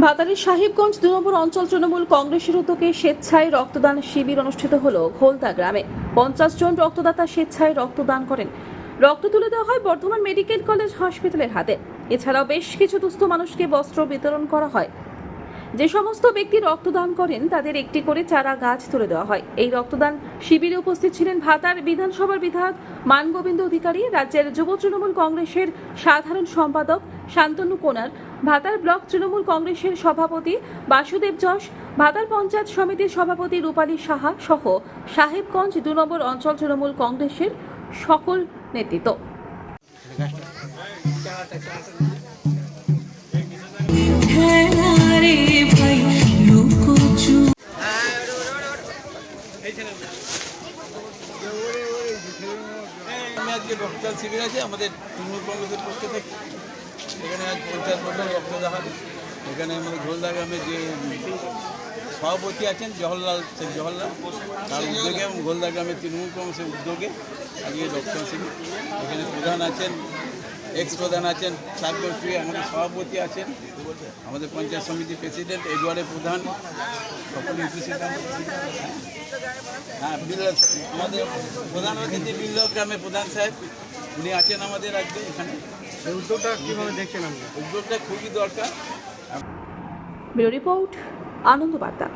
ভাতারের সাহেবগঞ্জ দু নম্বর অঞ্চল তৃণমূল কংগ্রেসের উদ্যোগে স্বেচ্ছায় রক্তদান শিবির অনুষ্ঠিত হল খোলদা গ্রামে। পঞ্চাশ জন রক্তদাতা স্বেচ্ছায় রক্তদান করেন। রক্ত তুলে দেওয়া হয় বর্ধমান মেডিকেল কলেজ হাসপাতালের হাতে। এছাড়াও বেশ কিছু দুস্থ মানুষকে বস্ত্র বিতরণ করা হয়। যে সমস্ত ব্যক্তি রক্তদান করেন, তাদের একটি করে চারা গাছ তুলে দেওয়া হয়। এই রক্তদান শিবিরে উপস্থিত ছিলেন ভাতার বিধানসভার বিধায়ক, মানগোবিন্দ অধিকারী, রাজ্যের যুব তৃণমূল কংগ্রেসের সাধারণ সম্পাদক শান্তনু কোনার, ভাতার ব্লক তৃণমূল কংগ্রেসের সভাপতি বাসুদেব যশ, ভাতার পঞ্চায়েত সমিতির সভাপতি রূপালী সাহা সহ সাহেবগঞ্জ দু নম্বর অঞ্চল তৃণমূল কংগ্রেসের সকল নেতৃত্ব। আমি আজকে রক্তদান শিবির আছে আমাদের তৃণমূল কংগ্রেসের পক্ষ থেকে এখানে আজ পঞ্চায়েত মন্ডল রক্তদান এখানে আমাদের ঘোলদা গ্রামের যে সভাপতি আছেন জওহরলাল শেখ জওহরলাল তার উদ্যোগে এবং ঘোলদা গ্রামের তৃণমূল কংগ্রেসের উদ্যোগে আজকে রক্তদান শিবির এখানে প্রধান আছেন এক্স প্রধান আছেন সাতগোষ্ঠী আমাদের সভাপতি আছেন আমাদের পঞ্চায়েত সমিতির প্রেসিডেন্ট এজওয়ার্ডের প্রধান সকলে উপস্থিত হ্যাঁ বিল্ল- আমাদের প্রধান অতিথি বিল্ল গ্রামের প্রধান সাহেব উনি আছেন আমাদের আজকে এখানে। এই উদ্যোগটা কীভাবে দেখছেন আপনি? উদ্যোগটা খুবই দরকার। রিপোর্ট আনন্দ বার্তা